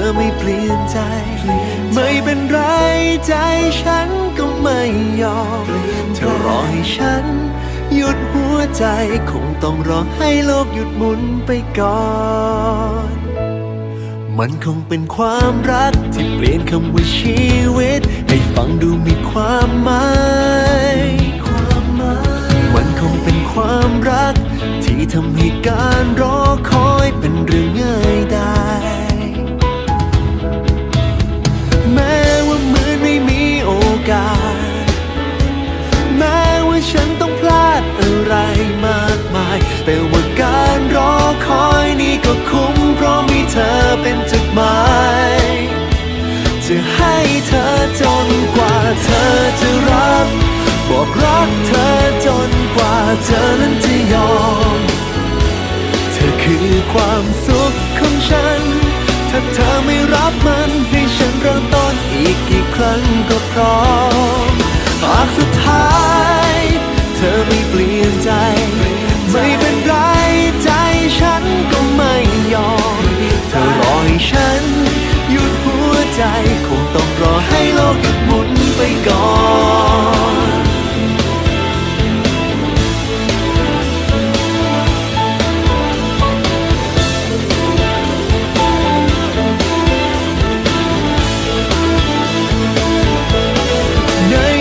อไม่เปลี่ยนใจ ไม่เป็นไรใจฉันก็ไม่ยอมเธอรอให้ฉัน หยุดหัวใจคงต้องรอให้โลกหยุดหมุนไปก่อน มันคงเป็นความรักที่เปลี่ยนคำว่าชีวิต ให้ฟังดูมีความ เธอจะรัก บอกรักเธอจนกว่าเธอนั้นจะยอม เธอคือความสุขของฉัน ถ้าเธอไม่รับมันให้ฉันเริ่มต้นอีกกี่ครั้งก็พร้อม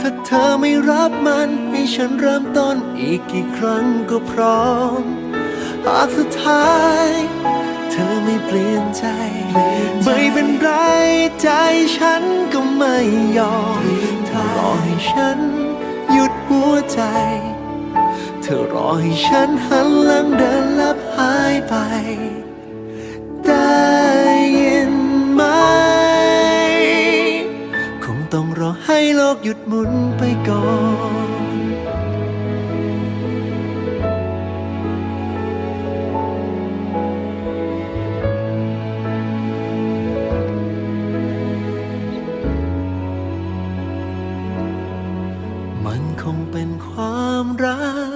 ถ้าเธอไม่รับมันให้ฉันเริ่มต้นอีกกี่ครั้งก็พร้อม หากสุดท้าย เธอไม่เปลี่ยนใจ ไม่เป็นไรใจฉันก็ไม่ยอมเธอรอให้ฉันหยุดหัวใจ เธอรอให้ฉันหันหลังเดินลับหายไปได้ยินไหม คงต้องรอให้โลกหยุด นไปก่อนมันคงเป็นความรัก